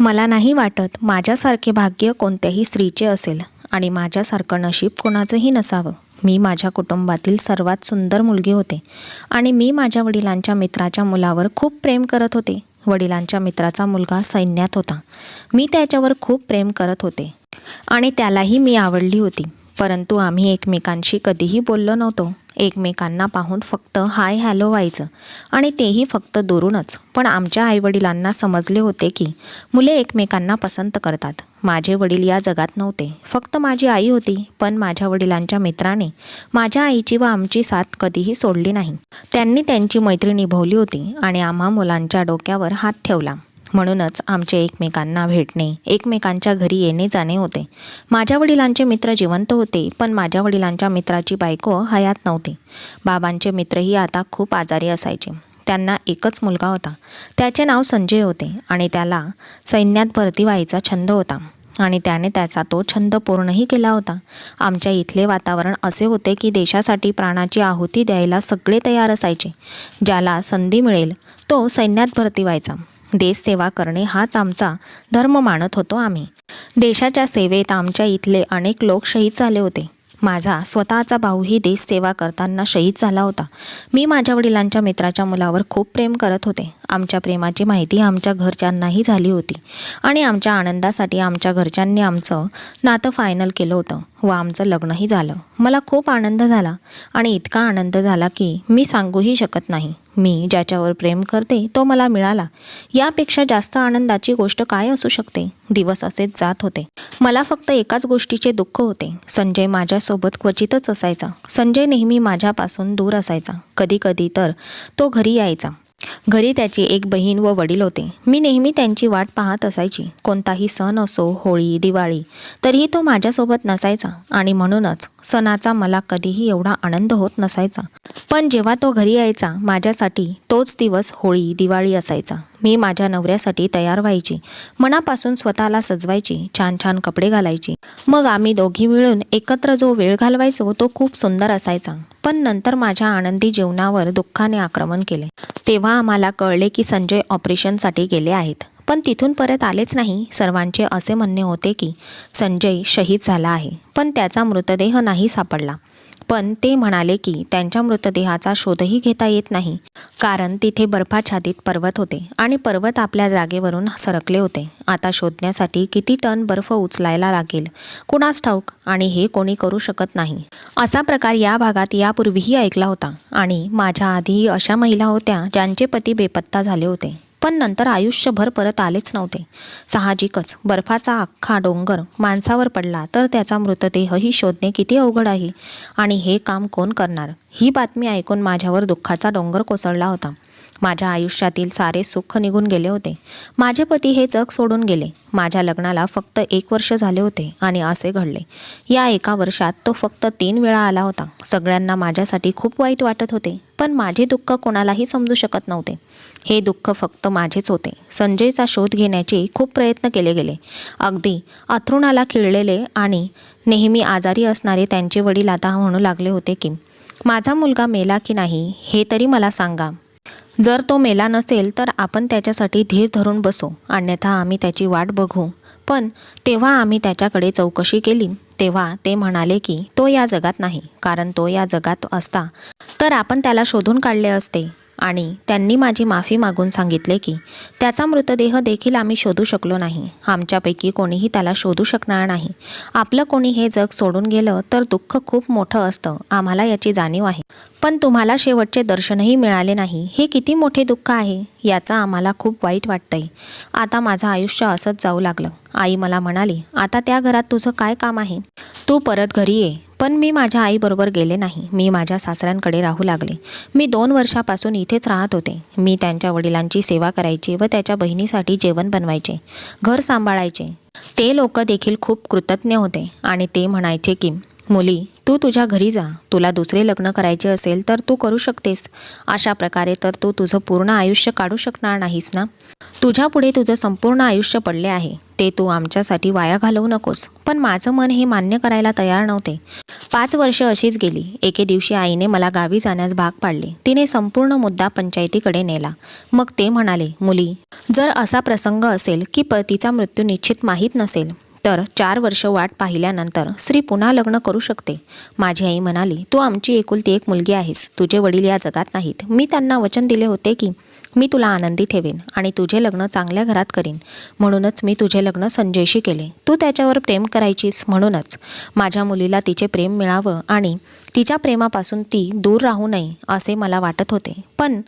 मला नाही वाटत माझ्यासारखे भाग्य कोणत्याही स्त्रीचे असेल आणि माझ्यासारखं नशीब कोणाचंही नसावं. मी माझ्या कुटुंबातील सर्वात सुंदर मुलगी होते आणि मी माझ्या वडिलांच्या मित्राच्या मुलावर खूप प्रेम करत होते. वडिलांच्या मित्राचा मुलगा सैन्यात होता. मी त्याच्यावर खूप प्रेम करत होते आणि त्यालाही मी आवडली होती. परंतु आम्ही एकमेकांशी कधीही बोललो नव्हतो. एकमेकांना पाहून फक्त हाय हॅलो व्हायचं आणि तेही फक्त दुरूनच. पण आमच्या आईवडिलांना समजले होते की मुले एकमेकांना पसंत करतात. माझे वडील या जगात नव्हते. फक्त माझी आई होती पण माझ्या वडिलांच्या मित्राने माझ्या आईची व आमची साथ कधीही सोडली नाही. त्यांनी त्यांची मैत्री निभवली होती आणि आम्हा मुलांच्या डोक्यावर हात ठेवला. म्हणूनच आमचे एकमेकांना भेटणे एकमेकांच्या घरी येणे जाणे होते. माझ्या वडिलांचे मित्र जिवंत होते पण माझ्या वडिलांच्या मित्राची बायको हयात नव्हती. बाबांचे मित्रही आता खूप आजारी असायचे. त्यांना एकच मुलगा होता. त्याचे नाव संजय होते आणि त्याला सैन्यात भरती व्हायचा छंद होता. आणि त्याने त्याचा तो छंद पूर्णही केला होता. आमच्या इथले वातावरण असे होते की देशासाठी प्राणाची आहुती द्यायला सगळे तयार असायचे. ज्याला संधी मिळेल तो सैन्यात भरती व्हायचा. देशसेवा करणे हाच आमचा धर्म मानत होतो आम्ही. देशाच्या सेवेत आमच्या इथले अनेक लोक शहीद झाले होते. माझा स्वतःचा भाऊही देशसेवा करताना शहीद झाला होता. मी माझ्या वडिलांच्या मित्राच्या मुलावर खूप प्रेम करत होते. आमच्या प्रेमाची माहिती आमच्या घरच्यांनाही झाली होती. आणि आमच्या आनंदासाठी आमच्या घरच्यांनी आमचं नातं फायनल केलं होतं व आमचं लग्नही झालं. मला खूप आनंद झाला आणि इतका आनंद झाला की मी सांगूही शकत नाही. मी ज्याच्यावर प्रेम करते तो मला मिळाला. यापेक्षा जास्त आनंदाची गोष्ट काय असू शकते? दिवस असेच जात होते. मला फक्त एकाच गोष्टीचे दुःख होते. संजय माझ्यासोबत क्वचितच असायचा. संजय नेहमी माझ्यापासून दूर असायचा. कधीकधी तर तो घरी यायचा. घरी त्याची एक बहीण व वडील होते. मी नेहमी त्यांची वाट पाहत असायची. कोणताही सण असो होळी दिवाळी तरीही तो माझ्यासोबत नसायचा आणि म्हणूनच सणाचा मला कधीही एवढा आनंद होत नसायचा. पण जेव्हा तो घरी यायचा माझ्यासाठी तोच दिवस होळी दिवाळी असायचा. मी माझ्या नवऱ्यासाठी तयार व्हायची. मनापासून स्वतःला सजवायची छान छान कपडे घालायची. मग आम्ही दोघी मिळून एकत्र जो वेळ घालवायचो तो खूप सुंदर असायचा. पण नंतर माझ्या आनंदी जीवनावर दुःखाने आक्रमण केले. तेव्हा आम्हाला कळले की संजय ऑपरेशनसाठी गेले आहेत. पण तिथून परत आलेच नाही. सर्वांचे असे म्हणणे होते की संजय शहीद झाला आहे पण त्याचा मृतदेह नाही सापडला. पण ते म्हणाले की त्यांच्या मृतदेहाचा शोधही घेता येत नाही. कारण तिथे बर्फाच्छादित पर्वत होते आणि पर्वत आपल्या जागेवरून सरकले होते. आता शोधण्यासाठी किती टन बर्फ उचलायला लागेल? कुणास ठाऊक? आणि हे कोणी करू शकत नाही. असा प्रकार या भागात यापूर्वीही ऐकला होता. आणि माझ्या आधीही अशा महिला होत्या ज्यांचे पती बेपत्ता झाले होते. पण नंतर आयुष्यभर परत आलेच नव्हते. साहजिकच बर्फाचा अख्खा डोंगर माणसावर पडला तर त्याचा मृतदेहही शोधणे किती अवघड आहे. आणि हे काम कोण करणार? ही बातमी ऐकून माझ्यावर दुःखाचा डोंगर कोसळला होता. माझ्या आयुष्यातील सारे सुख निघून गेले होते. माझे पती हे जग सोडून गेले. माझ्या लग्नाला फक्त एक वर्ष झाले होते आणि असे घडले. या एका वर्षात तो फक्त तीन वेळा आला होता. सगळ्यांना माझ्यासाठी खूप वाईट वाटत होते पण माझे दुःख कोणालाही समजू शकत नव्हते. हे दुःख फक्त माझेच होते. संजयचा शोध घेण्याचे खूप प्रयत्न केले गेले. अगदी अथरुणाला खिळलेले आणि नेहमी आजारी असणारे त्यांचे वडील आता म्हणू लागले होते की माझा मुलगा मेला की नाही हे तरी मला सांगा. जर तो मेला नसेल तर आपण त्याच्यासाठी धीर धरून बसू अन्यथा आम्ही त्याची वाट बघू. पण तेव्हा आम्ही त्याच्याकडे चौकशी केली. तेव्हा ते म्हणाले की तो या जगात नाही कारण तो या जगात असता. तर आपण त्याला शोधून काढले असते. आणि त्यांनी माझी माफी मागून सांगितले की त्याचा मृतदेह देखील आम्ही शोधू शकलो नाही. आमच्यापैकी कोणीही त्याला शोधू शकणार नाही. आपलं कोणी हे जग सोडून गेलं तर दुःख खूप मोठं असतं. आम्हाला याची जाणीव आहे. पण तुम्हाला शेवटचे दर्शनही मिळाले नाही. हे किती मोठे दुःख आहे याचा आम्हाला खूप वाईट वाटतंय. आता माझं आयुष्य असंच जाऊ लागलं. आई मला म्हणाली आता त्या घरात तुझं काय काम आहे? तू परत घरी ये. पण मी माझ्या आईबरोबर गेले नाही. मी माझ्या सासऱ्यांकडे राहू लागले. मी दोन वर्षापासून इथेच राहत होते. मी त्यांच्या वडिलांची सेवा करायची व त्याच्या बहिणीसाठी जेवण बनवायचे घर सांभाळायचे. ते लोक देखील खूप कृतज्ञ होते आणि ते म्हणायचे की मुली तू तुझ्या घरी जा. तुला दुसरे लग्न करायचे असेल तर तू करू शकतेस. अशा प्रकारे तर तू तुझं पूर्ण आयुष्य काढू शकणार नाहीस ना? तुझ्यापुढे तुझं संपूर्ण आयुष्य पडले आहे. ते तू आमच्यासाठी वाया घालवू नकोस. पण माझं मन हे मान्य करायला तयार नव्हते. पाच वर्ष अशीच गेली. एके दिवशी आईने मला गावी जाण्यास भाग पाडले. तिने संपूर्ण मुद्दा पंचायतीकडे नेला. मग ते म्हणाले मुली जर असा प्रसंग असेल की पतीचा मृत्यू निश्चित माहीत नसेल तर चार वर्ष वाट पाहिल्यानंतर स्त्री पुन्हा लग्न करू शकते. माझी आई म्हणाली तू आमची एकुलती एक मुलगी आहेस. तुझे वडील या जगात नाहीत. मी त्यांना वचन दिले होते की मी तुला आनंदी ठेवेन आणि तुझे लग्न चांगल्या घरात करीन. म्हणूनच मी तुझे लग्न संजयशी केले. तू त्याच्यावर प्रेम करायचीस म्हणूनच. माझ्या मुलीला तिचे प्रेम मिळावं आणि तिच्या प्रेमापासून ती दूर राहू नये असे मला वाटत होते. पण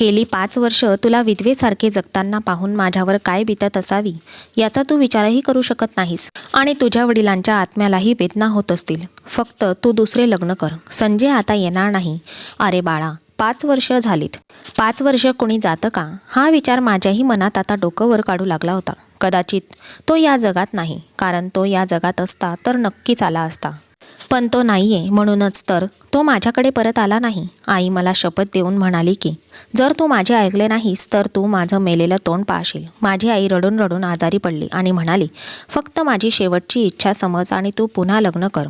गेली पाच वर्ष तुला विधवेसारखे जगताना पाहून माझ्यावर काय बितत असावी याचा तू विचारही करू शकत नाहीस. आणि तुझ्या वडिलांच्या आत्म्यालाही वेदना होत असतील. फक्त तू दुसरे लग्न कर. संजय आता येणार नाही. अरे बाळा पाच वर्ष झालीत. पाच वर्ष कोणी जातं का? हा विचार माझ्याही मनात आता डोकं वर काढू लागला होता. कदाचित तो या जगात नाही. कारण तो या जगात असता तर नक्कीच आला असता. पण तो नाही आहे म्हणूनच तर. तो माझ्याकडे परत आला नाही. आई मला शपथ देऊन म्हणाली की जर तू माझे ऐकले नाहीस तर तू माझं मेलेलं तोंड पाहशील. माझी आई रडून रडून आजारी पडली आणि म्हणाली फक्त माझी शेवटची इच्छा समज आणि तू पुन्हा लग्न कर.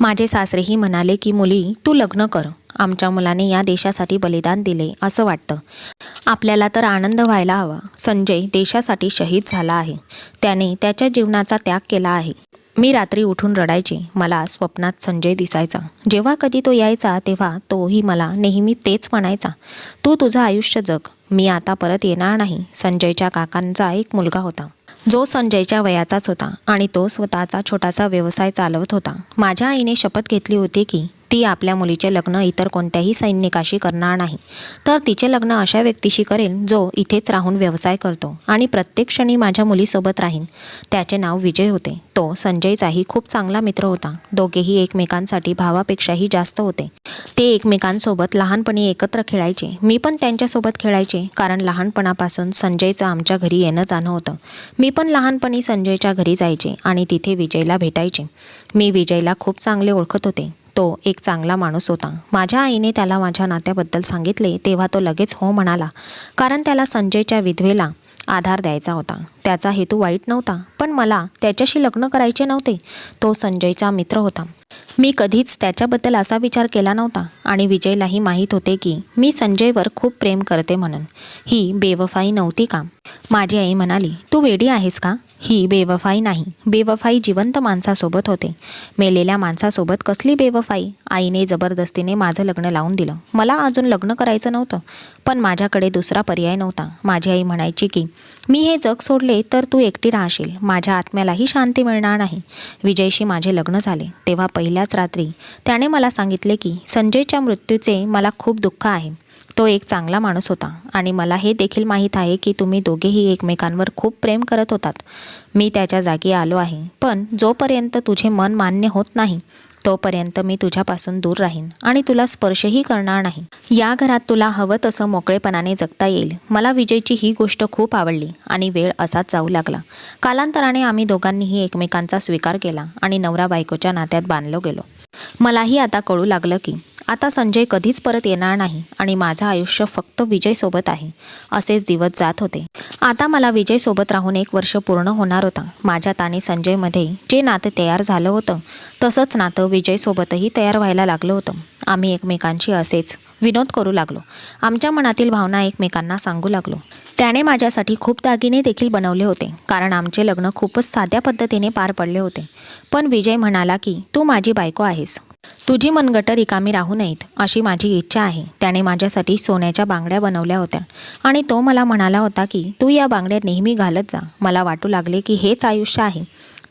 माझे सासरेही म्हणाले की मुली तू लग्न कर. आमच्या मुलाने या देशासाठी बलिदान दिले असं वाटतं. आपल्याला तर आनंद व्हायला हवा. संजय देशासाठी शहीद झाला आहे. त्याने त्याच्या जीवनाचा त्याग केला आहे. मी रात्री उठून रडायचे. मला स्वप्नात संजय दिसायचा. जेव्हा कधी तो यायचा तेव्हा तोही मला नेहमी तेच म्हणायचा. तू तुझं आयुष्य जग. मी आता परत येणार नाही. संजयच्या काकांचा एक मुलगा होता. जो संजयच्या वयाचाच होता आणि तो स्वतःचा छोटासा व्यवसाय चालवत होता. माझ्या आईने शपथ घेतली होती की ती आपल्या मुलीचे लग्न इतर कोणत्याही सैनिकाशी करणार नाही. तर तिचे लग्न अशा व्यक्तीशी करेल जो इथेच राहून व्यवसाय करतो आणि प्रत्येक क्षणी माझ्या मुलीसोबत राहीन. त्याचे नाव विजय होते. तो संजयचाही खूप चांगला मित्र होता. दोघेही एकमेकांसाठी भावापेक्षाही जास्त होते. ते एकमेकांसोबत लहानपणी एकत्र खेळायचे. मी पण त्यांच्यासोबत खेळायचे कारण लहानपणापासून संजयचं आमच्या घरी येणं जाणं होतं. मी पण लहानपणी संजयच्या घरी जायचे आणि तिथे विजयला भेटायचे. मी विजयला खूप चांगले ओळखत होते. तो एक चांगला माणूस होता. माझ्या आईने त्याला माझ्या नात्याबद्दल सांगितले तेव्हा तो लगेच हो म्हणाला. कारण त्याला संजयच्या विधवेला आधार द्यायचा होता. त्याचा हेतू वाईट नव्हता पण मला त्याच्याशी लग्न करायचे नव्हते. तो संजयचा मित्र होता. मी कधीच त्याच्याबद्दल असा विचार केला नव्हता आणि विजयलाही माहीत होते की मी संजयवर खूप प्रेम करते म्हणून. ही बेवफाई नव्हती का? माझी आई म्हणाली तू वेडी आहेस का? ही बेवफाई नाही. बेवफाई जिवंत माणसासोबत होते. मेलेल्या माणसासोबत कसली बेवफाई? आईने जबरदस्तीने माझं लग्न लावून दिलं. मला अजून लग्न करायचं नव्हतं. पण माझ्याकडे दुसरा पर्याय नव्हता. माझी आई म्हणायची की मी हे जग सोडले तर तू एकटी राहशील. माझ्या आत्म्यालाही शांती मिळणार नाही. विजयशी माझे लग्न झाले. तेव्हा पहिल्याच रात्री त्याने मला सांगितले की संजयच्या मृत्यूचे मला खूप दुःख आहे. तो एक चांगला माणूस होता. आणि मला हे देखील माहीत आहे की तुम्ही दोघेही एकमेकांवर खूप प्रेम करत होतात. मी त्याच्या जागी आलो आहे. पण जोपर्यंत तुझे मन मान्य होत नाही तोपर्यंत मी तुझ्यापासून दूर राहीन आणि तुला स्पर्शही करणार नाही. या घरात तुला हवं तसं मोकळेपणाने जगता येईल. मला विजयची ही गोष्ट खूप आवडली आणि वेळ असाच जाऊ लागला. कालांतराने आम्ही दोघांनीही एकमेकांचा स्वीकार केला आणि नवरा बायकोच्या नात्यात बांधलो गेलो. मलाही आता कळू लागलं की आता संजय कधीच परत येणार नाही आणि माझं आयुष्य फक्त विजयसोबत आहे असेच दिवस जात होते. आता मला विजयसोबत राहून एक वर्ष पूर्ण होणार होता. माझ्यात आणि संजयमध्ये जे नातं तयार झालं होतं तसंच नातं विजयसोबतही तयार व्हायला लागलं होतं. आम्ही एकमेकांशी असेच विनोद करू लागलो. आमच्या मनातील भावना एकमेकांना सांगू लागलो. त्याने माझ्यासाठी खूप दागिने देखील बनवले होते कारण आमचे लग्न खूपच साध्या पद्धतीने पार पडले होते. पण विजय म्हणाला की तू माझी बायको आहेस. तुझी मनगटं रिकामी राहू नयेत अशी माझी इच्छा आहे. त्याने माझ्यासाठी सोन्याच्या बांगड्या बनवल्या होत्या. आणि तो मला म्हणाला होता की तू या बांगड्या नेहमी घालत जा. मला वाटू लागले की हेच आयुष्य आहे.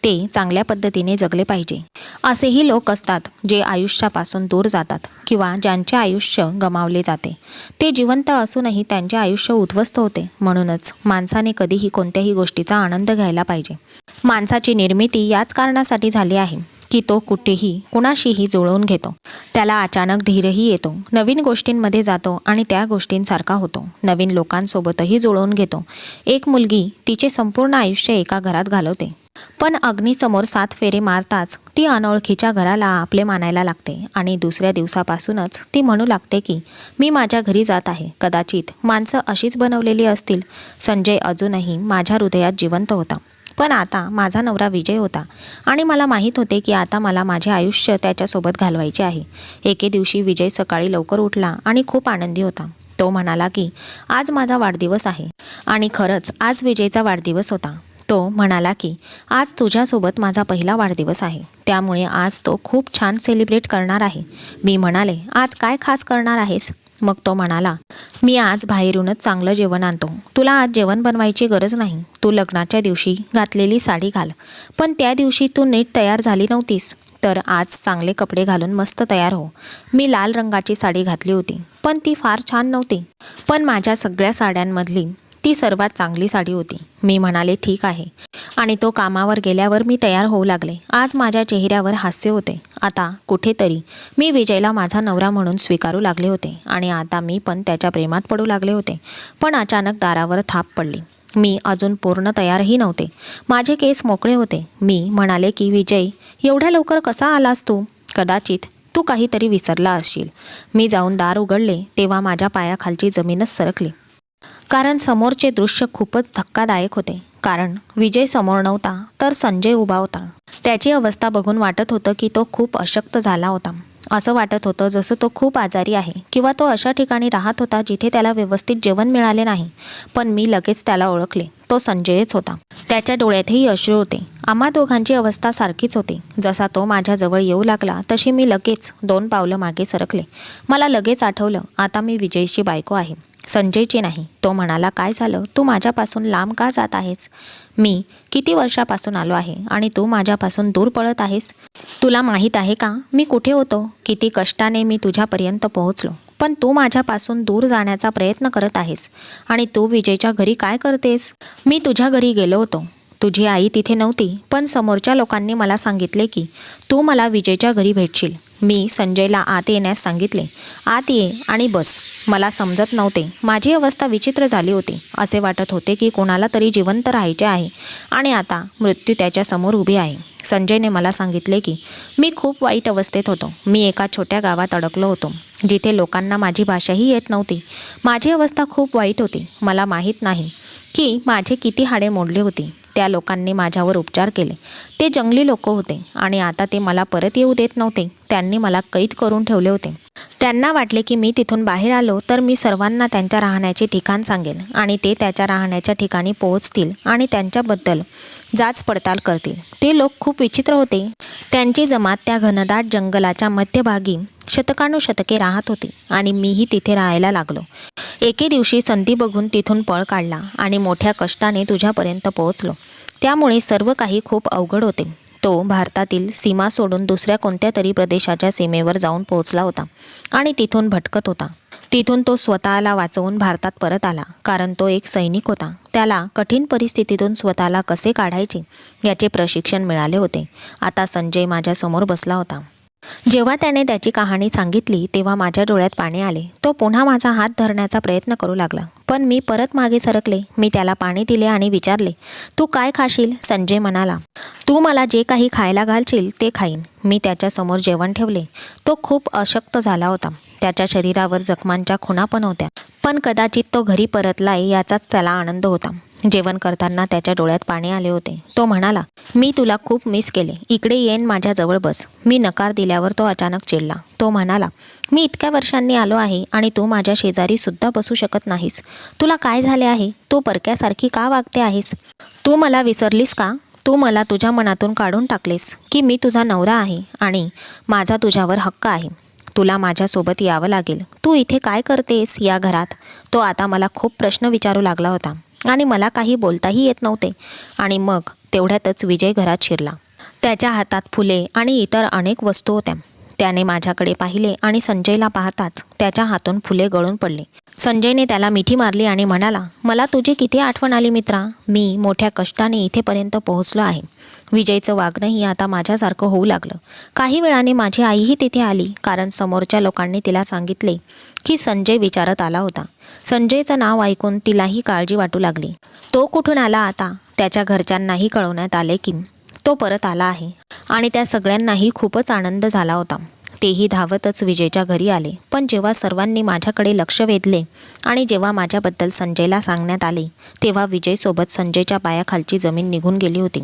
ते चांगल्या पद्धतीने जगले पाहिजे. असेही लोक असतात जे आयुष्यापासून दूर जातात किंवा ज्यांचे आयुष्य गमावले जाते. ते जिवंत असूनही त्यांचे आयुष्य उद्ध्वस्त होते. म्हणूनच माणसाने कधीही कोणत्याही गोष्टीचा आनंद घ्यायला पाहिजे. माणसाची निर्मिती याच कारणासाठी झाली आहे. की तो कुठेही कुणाशीही जुळवून घेतो. त्याला अचानक धीरही येतो. नवीन गोष्टींमध्ये जातो आणि त्या गोष्टींसारखा होतो. नवीन लोकांसोबतही जुळवून घेतो. एक मुलगी तिचे संपूर्ण आयुष्य एका घरात घालवते. पण अग्नीसमोर सात फेरे मारताच ती अनोळखीच्या घराला आपले मानायला लागते आणि दुसऱ्या दिवसापासूनच ती म्हणू लागते की मी माझ्या घरी जात आहे. कदाचित माणसं अशीच बनवलेली असतील. संजय अजूनही माझ्या हृदयात जिवंत होता. पण आता माझा नवरा विजय होता आणि मला माहीत होते की आता मला माझे आयुष्य त्याच्यासोबत घालवायचे आहे. एके दिवशी विजय सकाळी लवकर उठला आणि खूप आनंदी होता. तो म्हणाला की आज माझा वाढदिवस आहे. आणि खरंच आज विजयचा वाढदिवस होता. तो म्हणाला की आज तुझ्यासोबत माझा पहिला वाढदिवस आहे. त्यामुळे आज तो खूप छान सेलिब्रेट करणार आहे. मी म्हणाले आज काय खास करणार आहेस? मग तो म्हणाला मी आज बाहेरूनच चांगलं जेवण आणतो. तुला आज जेवण बनवायची गरज नाही. तू लग्नाच्या दिवशी घातलेली साडी घाल. पण त्या दिवशी तू नीट तयार झाली नव्हतीस. तर आज चांगले कपडे घालून मस्त तयार हो. मी लाल रंगाची साडी घातली होती. पण ती फार छान नव्हती. पण माझ्या सगळ्या साड्यांमधली ती सर्वात चांगली साडी होती. मी म्हणाले ठीक आहे. आणि तो कामावर गेल्यावर मी तयार होऊ लागले. आज माझ्या चेहऱ्यावर हास्य होते. आता कुठेतरी मी विजयला माझा नवरा म्हणून स्वीकारू लागले होते आणि आता मी पण त्याच्या प्रेमात पडू लागले होते. पण अचानक दारावर थाप पडली. मी अजून पूर्ण तयारही नव्हते. माझे केस मोकळे होते. मी म्हणाले की विजय एवढ्या लवकर कसा आलास तू? कदाचित तू काहीतरी विसरला असशील. मी जाऊन दार उघडले तेव्हा माझ्या पायाखालची जमीनच सरकली. कारण समोरचे दृश्य खूपच धक्कादायक होते. कारण विजय समोर नव्हता तर संजय उभा होता. त्याची अवस्था बघून वाटत होतं की तो खूप अशक्त झाला होता. असं वाटत होतं जसं तो खूप आजारी आहे किंवा तो अशा ठिकाणी राहत होता जिथे त्याला व्यवस्थित जेवण मिळाले नाही. पण मी लगेच त्याला ओळखले. तो संजयच होता. त्याच्या डोळ्यातही अश्रू होते. आम्हा दोघांची अवस्था सारखीच होती. जसा तो माझ्याजवळ येऊ लागला तशी मी लगेच दोन पावलं मागे सरकले. मला लगेच आठवलं आता मी विजयची बायको आहे. संजयची नाही. तो म्हणाला काय झालं? तू माझ्यापासून लांब का जात आहेस? मी किती वर्षापासून आलो आहे आणि तू माझ्यापासून दूर पळत आहेस? तुला माहीत आहे का? मी कुठे होतो? किती कष्टाने मी तुझ्यापर्यंत पोहोचलो. पण तू माझ्यापासून दूर जाण्याचा प्रयत्न करत आहेस. आणि तू विजयच्या घरी काय करतेस? मी तुझ्या घरी गेलो होतो. तुझी आई तिथे नव्हती पण समोरच्या लोकांनी मला सांगितले की तू मला विजयच्या घरी भेटशील. मी संजयला आत येण्यास सांगितले आत ये आणि बस. मला समजत नव्हते. माझी अवस्था विचित्र झाली होती. असे वाटत होते की कोणाला तरी जिवंत राहायचे आहे आणि आता मृत्यू त्याच्यासमोर उभी आहे. संजयने मला सांगितले की मी खूप वाईट अवस्थेत होतो. मी एका छोट्या गावात अडकलो होतो जिथे लोकांना माझी भाषाही येत नव्हती. माझी अवस्था खूप वाईट होती. मला माहीत नाही की माझे किती हाडे मोडले होती. त्या लोकांनी माझ्यावर उपचार केले. ते जंगली लोक होते आणि आता ते मला परत येऊ देत नव्हते. त्यांनी मला कैद करून ठेवले होते. त्यांना वाटले की मी तिथून बाहेर आलो तर मी सर्वांना त्यांच्या राहण्याचे ठिकाण सांगेन आणि ते त्याच्या राहण्याच्या ठिकाणी पोहोचतील आणि त्यांच्याबद्दल जाच पडताल करतील. ते लोक खूप विचित्र होते. त्यांची जमात त्या घनदाट जंगलाच्या मध्यभागी शतकानुशतके राहत होती आणि मीही तिथे राहायला लागलो. एके दिवशी संधी बघून तिथून पळ काढला आणि मोठ्या कष्टाने तुझ्यापर्यंत पोहोचलो. त्यामुळे सर्व काही खूप अवघड होते. तो भारतातील सीमा सोडून दुसऱ्या कोणत्या तरी प्रदेशाच्या सीमेवर जाऊन पोहोचला होता आणि तिथून भटकत होता. तिथून तो स्वतःला वाचवून भारतात परत आला कारण तो एक सैनिक होता. त्याला कठीण परिस्थितीतून स्वतःला कसे काढायचे याचे प्रशिक्षण मिळाले होते. आता संजय माझ्यासमोर बसला होता. जेव्हा त्याने त्याची कहाणी सांगितली तेव्हा माझ्या डोळ्यात पाणी आले. तो पुन्हा माझा हात धरण्याचा प्रयत्न करू लागला. पण मी परत मागे सरकले. मी त्याला पाणी दिले आणि विचारले तू काय खाशील? संजय म्हणाला तू मला जे काही खायला घालशील ते खाईन. मी त्याच्यासमोर जेवण ठेवले. तो खूप अशक्त झाला होता. त्याच्या शरीरावर जखमांच्या खुणा पण होत्या. पण कदाचित तो घरी परतलाय याचाच त्याला आनंद होता. जेवण करताना त्याच्या डोळ्यात पाणी आले होते. तो म्हणाला मी तुला खूप मिस केले. इकडे येन माझ्याजवळ बस. मी नकार दिल्यावर तो अचानक चिडला. तो म्हणाला मी इतक्या वर्षांनी आलो आहे आणि तू माझ्या शेजारी सुद्धा बसू शकत नाहीस. तुला काय झाले आहे? तू परक्यासारखी का वागते आहेस? तू मला विसरलीस का? तू मला तुझ्या मनातून काढून टाकलेस की मी तुझा नवरा आहे आणि माझा तुझ्यावर हक्क आहे. तुला माझ्यासोबत यावं लागेल. तू इथे काय करतेस या घरात? तो आता मला खूप प्रश्न विचारू लागला होता. आणि मला काही बोलताही येत नव्हते. आणि मग तेवढ्यातच विजय घरात शिरला. त्याच्या हातात फुले आणि इतर अनेक वस्तू होत्या. त्याने माझ्याकडे पाहिले आणि संजयला पाहताच त्याच्या हातून फुले गळून पडली. संजयने त्याला मिठी मारली आणि म्हणाला मला तुझी किती आठवण आली मित्रा. मी मोठ्या कष्टाने इथेपर्यंत पोहोचलो आहे. विजयचं वागणंही आता माझ्यासारखं होऊ लागलं. काही वेळाने माझी आईही तिथे आली कारण समोरच्या लोकांनी तिला सांगितले की संजय विचारत आला होता. संजयचं नाव ऐकून तिलाही काळजी वाटू लागली. तो कुठून आला आता? त्याच्या घरच्यांनाही कळवण्यात आले की तो परत आला आहे. आणि त्या सगळ्यांनाही खूपच आनंद झाला होता. तेही धावतच विजयच्या घरी आले. पण जेव्हा सर्वांनी माझ्याकडे लक्ष वेधले आणि जेव्हा माझ्याबद्दल संजयला सांगण्यात आले तेव्हा विजयसोबत संजयच्या पायाखालची जमीन निघून गेली होती.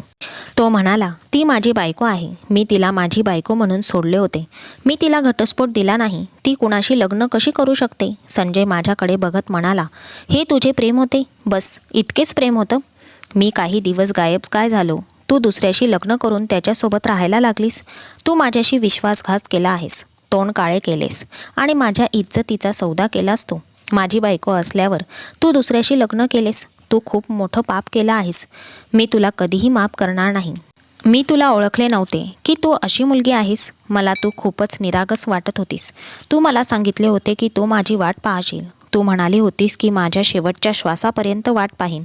तो म्हणाला ती माझी बायको आहे. मी तिला माझी बायको म्हणून सोडले होते. मी तिला घटस्फोट दिला नाही. ती कुणाशी लग्न कशी करू शकते? संजय माझ्याकडे बघत म्हणाला हे तुझे प्रेम होते? बस इतकेच प्रेम होतं? मी काही दिवस गायब काय झालो? तू दुसऱ्याशी लग्न करून त्याच्यासोबत राहायला लागलीस. तू माझ्याशी विश्वासघात केला आहेस. तोंड काळे केलेस. आणि माझ्या इज्जतीचा सौदा केलास तू. माझी बायको असल्यावर तू दुसऱ्याशी लग्न केलेस. तू खूप मोठं पाप केलं आहेस. मी तुला कधीही माफ करणार नाही. मी तुला ओळखले नव्हते की तू अशी मुलगी आहेस. मला तू खूपच निरागस वाटत होतीस. तू मला सांगितले होते की तू माझी वाट पाहशील. तू म्हणाली होतीस की माझ्या शेवटच्या श्वासापर्यंत वाट पाहीन.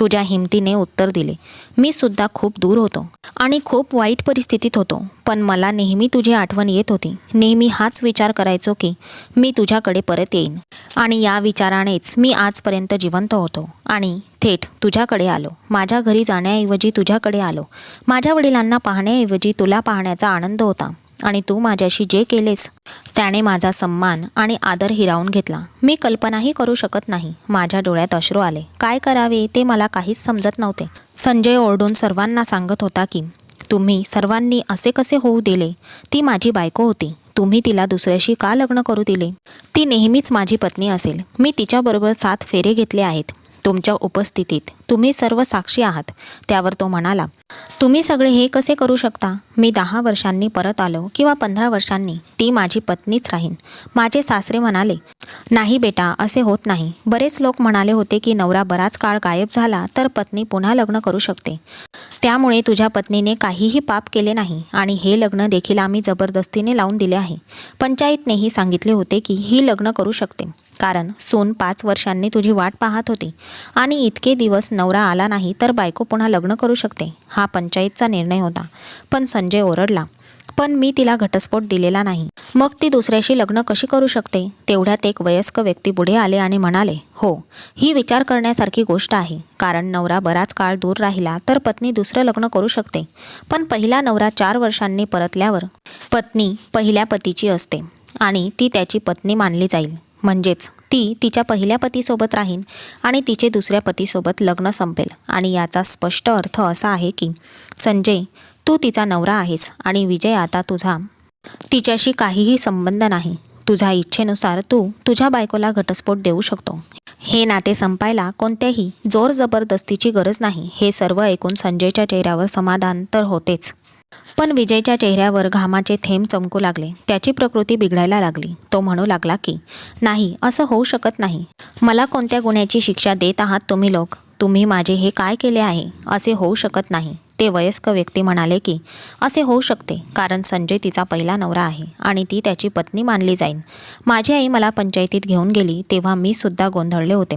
तुझ्या हिमतीने उत्तर दिले. मी सुद्धा खूप दूर होतो आणि खूप वाईट परिस्थितीत होतो. पण मला नेहमी तुझी आठवण येत होती. नेहमी हाच विचार करायचो की मी तुझ्याकडे परत येईन. आणि या विचारानेच मी आजपर्यंत जिवंत होतो. आणि थेट तुझ्याकडे आलो. माझ्या घरी जाण्याऐवजी तुझ्याकडे आलो. माझ्या वडिलांना पाहण्याऐवजी तुला पाहण्याचा आनंद होता. आणि तू माझ्याशी जे केलेस त्याने माझा सन्मान आणि आदर हिरावून घेतला. मी कल्पनाही करू शकत नाही. माझ्या डोळ्यात अश्रू आले. काय करावे ते मला काहीच समजत नव्हते. संजय ओरडून सर्वांना सांगत होता की तुम्ही सर्वांनी असे कसे होऊ दिले? ती माझी बायको होती. तुम्ही तिला दुसऱ्याशी का लग्न करू दिले? ती नेहमीच माझी पत्नी असेल. मी तिच्याबरोबर सात फेरे घेतले आहेत. तुमच्या उपस्थितीत. तुम्ही सर्व साक्षी आहात. त्यावर तो म्हणाला तुम्ही सगळे हे कसे करू शकता? मी दहा वर्षांनी परत आलो किंवा पंधरा वर्षांनी ती माझी पत्नीच राहीन. माझे सासरे म्हणाले नाही बेटा असे होत नाही. बरेच लोक म्हणाले होते की नवरा बराच काळ गायब झाला तर पत्नी पुन्हा लग्न करू शकते. त्यामुळे तुझ्या पत्नीने काहीही पाप केले नाही आणि हे लग्न देखील आम्ही जबरदस्तीने लावून दिले आहे. पंचायतनेही सांगितले होते की ही लग्न करू शकते. कारण सून पाच वर्षांनी तुझी वाट पाहत होती. आणि इतके दिवस नवरा आला नाही तर बायको पुन्हा लग्न करू शकते हा पंचायतचा निर्णय होता. पण संजय ओरडला पण मी तिला घटस्फोट दिलेला नाही. मग ती दुसऱ्याशी लग्न कशी करू शकते? तेवढ्यात एक वयस्क व्यक्ती पुढे आले आणि म्हणाले हो ही विचार करण्यासारखी गोष्ट आहे. कारण नवरा बराच काळ दूर राहिला तर पत्नी दुसरं लग्न करू शकते. पण पहिला नवरा चार वर्षांनी परतल्यावर पत्नी पहिल्या पतीची असते आणि ती त्याची पत्नी मानली जाईल. म्हणजेच ती तिच्या पहिल्या पतीसोबत राहीन आणि तिचे दुसऱ्या पतीसोबत लग्न संपेल. आणि याचा स्पष्ट अर्थ असा आहे की संजय तू तिचा नवरा आहेस आणि विजय आता तुझा. तिच्याशी काहीही संबंध नाही. तुझ्या इच्छेनुसार तू तुझ्या बायकोला घटस्फोट देऊ शकतो. हे नाते संपायला कोणत्याही जोर जबरदस्तीची गरज नाही. हे सर्व ऐकून संजयच्या चेहऱ्यावर समाधान तर होतेच. पण विजयच्या चेहऱ्यावर घामाचे थेंब चमकू लागले. त्याची प्रकृती बिघडायला लागली. तो म्हणू लागला की नाही असं होऊ शकत नाही. मला कोणत्या गुन्ह्याची शिक्षा देत आहात तुम्ही लोक? तुम्ही माझे हे काय केले आहे? असे होऊ शकत नाही. ते वयस्क व्यक्ती म्हणाले की असे होऊ शकते कारण संजय तिचा पहिला नवरा आहे आणि ती त्याची पत्नी मानली जाईल माझी आई मला पंचायतीत घेऊन गेली तेव्हा मी सुद्धा गोंधळले होते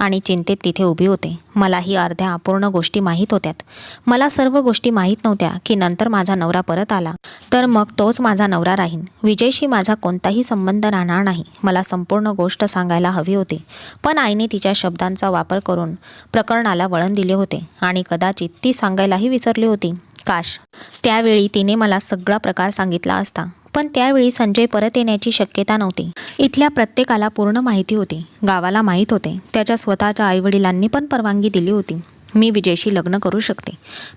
आणि चिंतेत तिथे उभी होते. मलाही अर्ध्या अपूर्ण गोष्टी माहीत होत्यात. मला सर्व गोष्टी माहीत नव्हत्या की नंतर माझा नवरा परत आला. तर मग तोच माझा नवरा राहीन. विजयशी माझा कोणताही संबंध राहणार नाही. मला संपूर्ण गोष्ट सांगायला हवी होती. पण आईने तिच्या शब्दांचा वापर करून प्रकरणाला वळण दिले होते आणि कदाचित ती सांगायलाही विसरली होते. काश. त्यावेळी तिने मला सगळा प्रकार सांगितला असता. पण त्यावेळी संजय परत येण्याची शक्यता नव्हती. इथल्या प्रत्येकाला पूर्ण माहिती होती. गावाला माहीत होते. त्याच्या स्वतःच्या आईवडिलांनी पण परवानगी दिली होती. मी विजयशी लग्न करू शकते.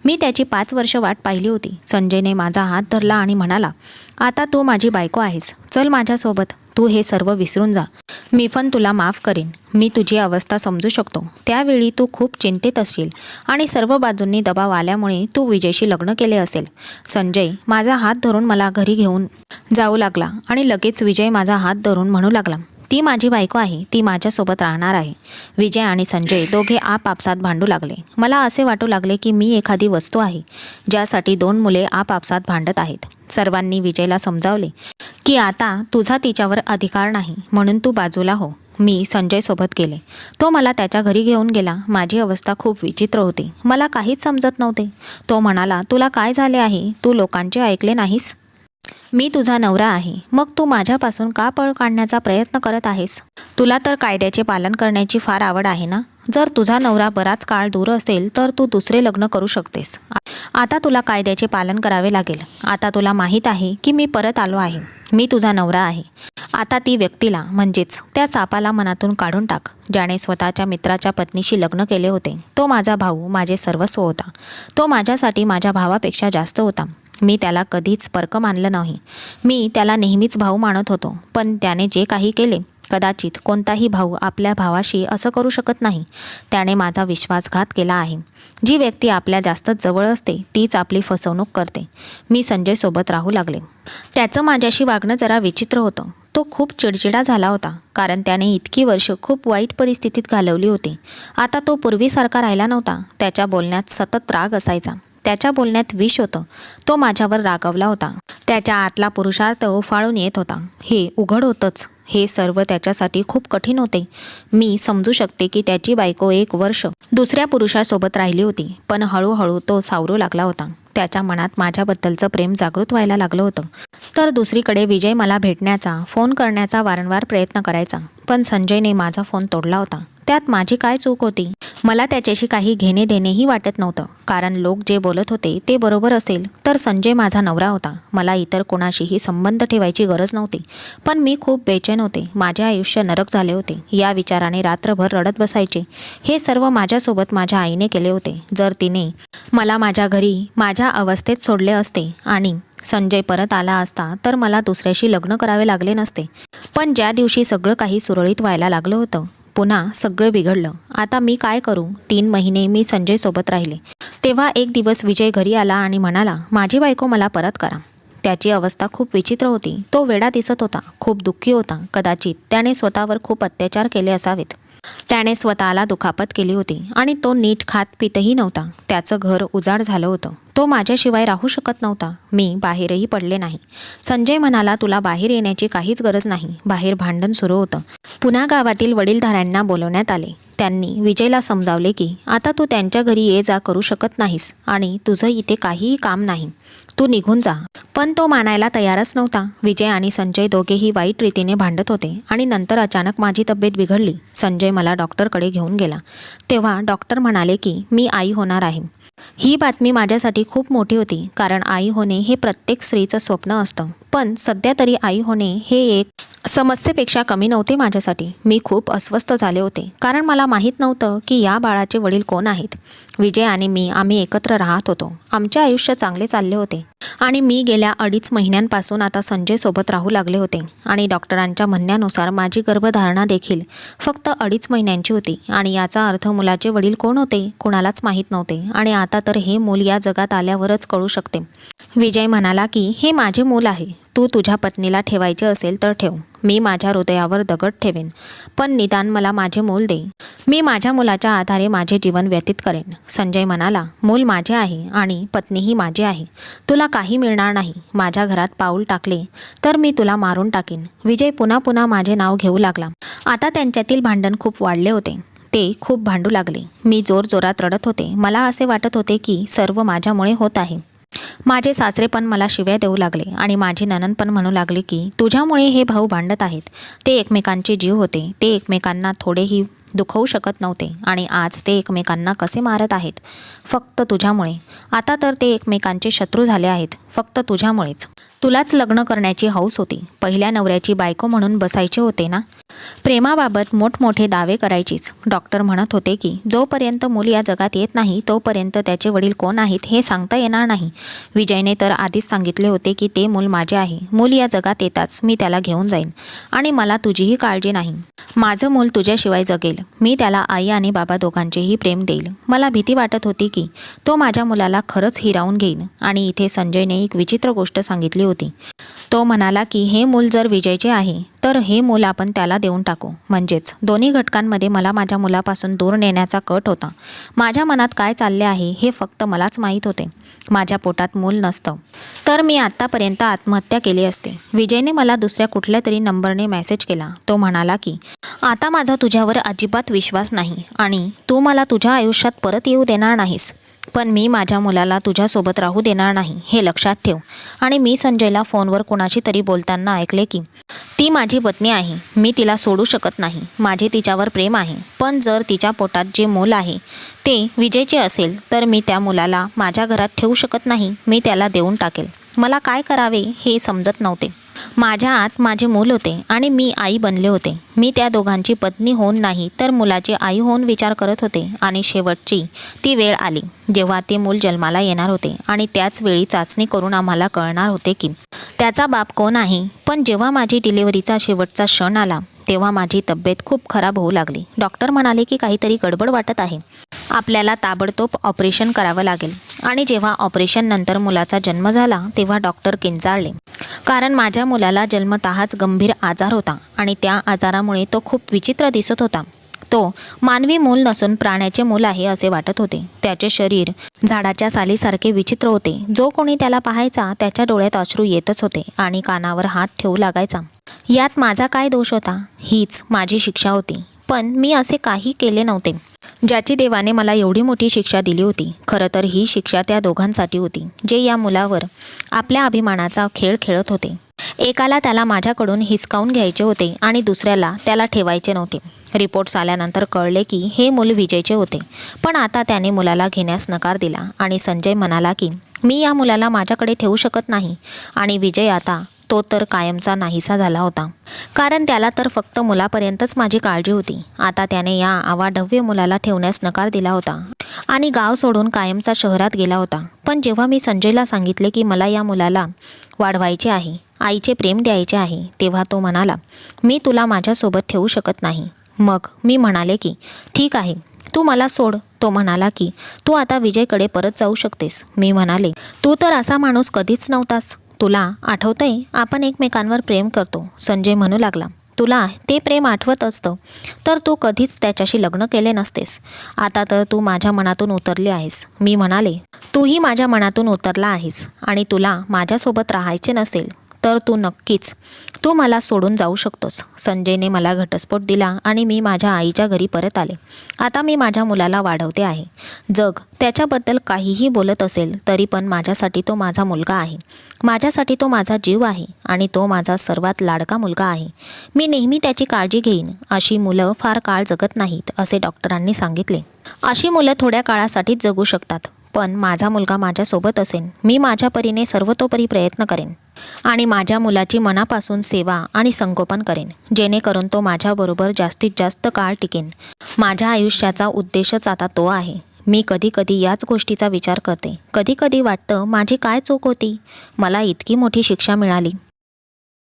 मी त्याची पाच वर्ष वाट पाहिली होती. संजयने माझा हात धरला आणि म्हणाला आता तू माझी बायको आहेस. चल माझ्यासोबत. तू हे सर्व विसरून जा. मी पण तुला माफ करीन. मी तुझी अवस्था समजू शकतो. त्यावेळी तू खूप चिंतेत असशील आणि सर्व बाजूंनी दबाव आल्यामुळे तू विजयशी लग्न केले असेल. संजय माझा हात धरून मला घरी घेऊन जाऊ लागला आणि लगेच विजय माझा हात धरून म्हणू लागला. ती माझी बायको आहे ती माझ्यासोबत राहणार आहे. विजय आणि संजय दोघे आपापसात भांडू लागले. मला असे वाटू लागले की मी एखादी वस्तू आहे ज्यासाठी दोन मुले आपापसात भांडत आहेत. सर्वांनी विजयला समजावले की आता तुझा तिच्यावर अधिकार नाही म्हणून तू बाजूला हो. मी संजयसोबत गेले. तो मला त्याच्या घरी घेऊन गेला. माझी अवस्था खूप विचित्र होती. मला काहीच समजत नव्हते. तो म्हणाला तुला काय झाले आहे? तू लोकांचे ऐकले नाहीस? मी तुझा नवरा आहे. मग तू माझ्यापासून का पळ काढण्याचा प्रयत्न करत आहेस? तुला तर कायद्याचे पालन करण्याची फार आवड आहे ना? जर तुझा नवरा बराच काळ दूर असेल तर तू दुसरे लग्न करू शकतेस. आता तुला कायद्याचे पालन करावे लागेल. आता तुला माहीत आहे की मी परत आलो आहे. मी तुझा नवरा आहे. आता ती व्यक्तीला म्हणजेच त्या सापाला मनातून काढून टाक ज्याने स्वतःच्या मित्राच्या पत्नीशी लग्न केले होते. तो माझा भाऊ माझे सर्वस्व होता. तो माझ्यासाठी माझ्या भावापेक्षा जास्त होता. मी त्याला कधीच परक मानलं नाही. मी त्याला नेहमीच भाऊ मानत होतो पण त्याने जे काही केले कदाचित कोणताही भाऊ आपल्या भावाशी असं करू शकत नाही. त्याने माझा विश्वासघात केला आहे. जी व्यक्ती आपल्या जास्त जवळ असते तीच आपली फसवणूक करते. मी संजयसोबत राहू लागले. त्याचं माझ्याशी वागणं जरा विचित्र होतं. तो खूप चिडचिडा झाला होता कारण त्याने इतकी वर्ष खूप वाईट परिस्थितीत घालवली होती. आता तो पूर्वीसारखा राहिला नव्हता त्याच्या बोलण्यात सतत राग असायचा. त्याच्या बोलण्यात विष होतं. तो माझ्यावर रागवला होता. त्याच्या आतला पुरुषार्थ उफाळून येत होता. हे उघड होतंच. हे सर्व त्याच्यासाठी खूप कठीण होते. मी समजू शकते की त्याची बायको एक वर्ष दुसऱ्या पुरुषासोबत राहिली होती पण हळूहळू तो सावरू लागला होता. त्याच्या मनात माझ्याबद्दलचं प्रेम जागृत व्हायला लागलं होतं. तर दुसरीकडे विजय मला भेटण्याचा फोन करण्याचा वारंवार प्रयत्न करायचा. पण संजयने माझा फोन तोडला होता. त्यात माझी काय चूक होती? मला त्याच्याशी काही घेणे देणेही वाटत नव्हतं. कारण लोक जे बोलत होते ते बरोबर असेल तर संजय माझा नवरा होता. मला इतर कोणाशीही संबंध ठेवायची गरज नव्हती. पण मी खूप बेचैन होते. माझे आयुष्य नरक झाले होते. या विचाराने रात्रभर रडत बसायचे. हे सर्व माझ्यासोबत माझ्या आईने केले होते. जर तिने मला माझ्या घरी माझ्या अवस्थेत सोडले असते आणि संजय परत आला असता तर मला दुसऱ्याशी लग्न करावे लागले नसते. पण ज्या दिवशी सगळं काही सुरळीत व्हायला लागलं होतं पुन्हा सगळं बिघडलं. आता मी काय करू? तीन महिने मी संजयसोबत राहिले. तेव्हा एक दिवस विजय घरी आला आणि म्हणाला माझी बायको मला परत करा. त्याची अवस्था खूप विचित्र होती. तो वेडा दिसत होता खूप दुःखी होता. कदाचित त्याने स्वतःवर खूप अत्याचार केले असावेत. त्याने स्वतःला दुखापत केली होती आणि तो नीट खात पितही नव्हता. त्याचं घर उजाड झालं होतं. तो माझ्याशिवाय राहू शकत नव्हता. मी बाहेरही पडले नाही. संजय म्हणाला तुला बाहेर येण्याची काहीच गरज नाही. बाहेर भांडण सुरू होतं. पुन्हा गावातील वडीलधाऱ्यांना बोलवण्यात आले. त्यांनी विजयला समजावले की आता तू त्यांच्या घरी ये जा करू शकत नाहीस आणि तुझं इथे काहीही काम नाही. तू निघून जा. पण तो मानायला तयारच नव्हता. विजय आणि संजय दोघेही वाईट रीतीने भांडत होते आणि नंतर अचानक माझी तब्येत बिघडली. संजय मला डॉक्टरकडे घेऊन गेला. तेव्हा डॉक्टर म्हणाले की मी आई होणार आहे. ही बातमी माझ्यासाठी खूप मोठी होती कारण आई होणे हे प्रत्येक स्त्रीचं स्वप्न असतं. पण सध्या तरी आई होणे हे एक समस्येपेक्षा कमी नव्हते माझ्यासाठी. मी खूप अस्वस्थ झाले होते. कारण मला माहीत नव्हतं की या बाळाचे वडील कोण आहेत. विजय आणि मी आम्ही एकत्र राहत होतो. आमचे आयुष्य चांगले चालले होते. आणि मी गेल्या अडीच महिन्यांपासून आता संजयसोबत राहू लागले होते. आणि डॉक्टरांच्या म्हणण्यानुसार माझी गर्भधारणा देखील फक्त अडीच महिन्यांची होती. आणि याचा अर्थ मुलाचे वडील कोण होते कोणालाच माहीत नव्हते. आणि आता तर हे मूल या जगात आल्यावरच कळू शकते. विजय म्हणाला की हे माझे मूल आहे. तू तुझ्या पत्नीला ठेवायचे असेल तर ठेव. मी माझ्या हृदयावर दगड ठेवेन. पण निदान मला माझे मूल दे. मी माझ्या मुलाच्या आधारे माझे जीवन व्यतीत करेन. संजय म्हणाला मूल माझे आहे आणि पत्नीही माझी आहे. तुला काही मिळणार नाही. माझ्या घरात पाऊल टाकले तर मी तुला मारून टाकीन. विजय पुन्हा पुन्हा माझे नाव घेऊ लागला. आता त्यांच्यातील भांडण खूप वाढले होते. ते खूप भांडू लागले. मी जोरजोरात रडत होते. मला असे वाटत होते की सर्व माझ्यामुळे होत आहे. माझे सासरे पण मला शिव्या देऊ लागले आणि माझी ननन पण म्हणू लागली की तुझ्यामुळे हे भाऊ भांडत आहेत. ते एकमेकांचे जीव होते. ते एकमेकांना थोडेही दुखवू शकत नव्हते आणि आज ते एकमेकांना कसे मारत आहेत? फक्त तुझ्यामुळे. आता तर ते एकमेकांचे शत्रू झाले आहेत. फक्त तुझ्यामुळेच. तुलाच लग्न करण्याची हौस होती. पहिल्या नवऱ्याची बायको म्हणून बसायचे होते ना? प्रेमाबाबत मोठमोठे दावे करायचीच. डॉक्टर म्हणत होते की जोपर्यंत मूल या जगात येत नाही तोपर्यंत त्याचे वडील कोण आहेत हे सांगता येणार नाही. विजयने तर आधीच सांगितले होते की ते मूल माझे आहे. मूल या जगात येताच मी त्याला घेऊन जाईन. आणि मला तुझीही काळजी नाही. माझं मूल तुझ्याशिवाय जगेल. मी त्याला आई आणि बाबा दोघांचेही प्रेम देईल. मला भीती वाटत होती की तो माझ्या मुलाला खरंच हिरावून घेईन. आणि इथे संजयने एक विचित्र गोष्ट सांगितली होती. होती. तो म्हणाला की हे मूल जर विजयचे आहे तर हे मूल आपण त्याला देऊन टाकू. म्हणजेच दोन्ही घटकांमध्ये मला माझ्या मुलापासून दूर नेण्याचा कट होता. माझ्या मनात काय चालले आहे हे फक्त मलाच माहीत होते. माझ्या पोटात मूल नसतं. तर मी आत्तापर्यंत आत्महत्या केली असते. विजयने मला दुसऱ्या कुठल्या तरी नंबरने मेसेज केला. तो म्हणाला की आता माझा तुझ्यावर अजिबात विश्वास नाही आणि तू मला तुझ्या आयुष्यात परत येऊ देणार नाहीस. पण मी माझ्या मुलाला तुझ्यासोबत राहू देणार नाही हे लक्षात ठेव. आणि मी संजयला फोनवर कुणाशी तरी बोलताना ऐकले की ती माझी पत्नी आहे मी तिला सोडू शकत नाही माझे तिच्यावर प्रेम आहे पण जर तिच्या पोटात जे मूल आहे ते विजयचे असेल तर मी त्या मुलाला माझ्या घरात ठेवू शकत नाही मी त्याला देऊन टाकेल. मला काय करावे हे समजत नव्हते. माझ्या आत माझे मूल होते आणि मी आई बनले होते. मी त्या दोघांची पत्नी होऊन नाही तर मुलाची आई होऊन विचार करत होते आणि शेवटची ती वेळ आली जेव्हा ते मूल जन्माला येणार होते आणि त्याच वेळी चाचणी करून आम्हाला कळणार होते की त्याचा बाप कोण आहे. पण जेव्हा माझी डिलिव्हरीचा शेवटचा क्षण आला तेव्हा माझी तब्येत खूप खराब होऊ लागली. डॉक्टर म्हणाले की काहीतरी गडबड वाटत आहे. आपल्याला ताबडतोब ऑपरेशन करावं लागेल. आणि जेव्हा ऑपरेशन नंतर मुलाचा जन्म झाला तेव्हा डॉक्टर किंचाळले कारण माझ्या मुलाला जन्मतःच गंभीर आजार होता आणि त्या आजारामुळे तो खूप विचित्र दिसत होता. तो मानवी मूल नसून प्राण्याचे मूल आहे असे वाटत होते. त्याचे शरीर झाडाच्या सालीसारखे विचित्र होते. जो कोणी त्याला पाहायचा त्याच्या डोळ्यात अश्रू येतच होते आणि कानावर हात ठेवू लागायचा. यात माझा काय दोष होता? हीच माझी शिक्षा होती. पण मी असे काही केले नव्हते ज्याची देवाने मला एवढी मोठी शिक्षा दिली होती. खरं तर ही शिक्षा त्या दोघांसाठी होती जे या मुलावर आपल्या अभिमानाचा खेळ खेळत होते. एकाला त्याला माझ्याकडून हिसकावून घ्यायचे होते आणि दुसऱ्याला त्याला ठेवायचे नव्हते. रिपोर्ट्स आल्यानंतर कळले की हे मूल विजयचे होते. पण आता त्याने मुलाला घेण्यास नकार दिला आणि संजय म्हणाला की मी या मुलाला माझ्याकडे ठेवू शकत नाही आणि विजय आता तो तर कायमचा नाहीसा झाला होता. कारण त्याला तर फक्त मुलापर्यंतच माझी काळजी होती. आता त्याने या आवाढव्य मुलाला ठेवण्यास नकार दिला होता. आणि गाव सोडून कायमचा शहरात गेला होता. पण जेव्हा मी संजयला सांगितले की मला या मुलाला वाढवायचे आहे आईचे प्रेम द्यायचे आहे तेव्हा तो म्हणाला मी तुला माझ्यासोबत ठेवू शकत नाही. मग मी म्हणाले की ठीक आहे तू मला सोड. तो म्हणाला की तू आता विजयकडे परत जाऊ शकतेस. मी म्हणाले तू तर असा माणूस कधीच नव्हतास. तुला आठवतंय? आपण एकमेकांवर प्रेम करतो. संजय म्हणू लागला. तुला ते प्रेम आठवत असतं. तर तू कधीच त्याच्याशी लग्न केले नसतेस. आता तर तू माझ्या मनातून उतरली आहेस. मी म्हणाले तूही माझ्या मनातून उतरला आहेस आणि तुला माझ्यासोबत राहायचे नसेल. तर तू नक्कीच तू मला सोडून जाऊ शकतोस. संजयने मला घटस्फोट दिला आणि मी माझ्या आईच्या घरी परत आले. आता मी माझ्या मुलाला वाढवते आहे. जग त्याच्याबद्दल काहीही बोलत असेल तरी पण माझ्यासाठी तो माझा मुलगा आहे. माझ्यासाठी तो माझा जीव आहे आणि तो माझा सर्वात लाडका मुलगा आहे. मी नेहमी त्याची काळजी घेईन. अशी मुलं फार काळ जगत नाहीत असे डॉक्टरांनी सांगितले. अशी मुलं थोड्या काळासाठीच जगू शकतात पण माझा मुलगा माझ्यासोबत असेल मी माझ्या परीने सर्वतोपरी प्रयत्न करेन. आणि माझ्या मुलाची मनापासून सेवा आणि संगोपन करेन जेणेकरून तो माझ्याबरोबर जास्तीत जास्त काळ टिकेन. माझ्या आयुष्याचा उद्देशच आता तो आहे. मी कधी कधी याच गोष्टीचा विचार करते. कधी कधी वाटतं माझी काय चूक होती? मला इतकी मोठी शिक्षा मिळाली.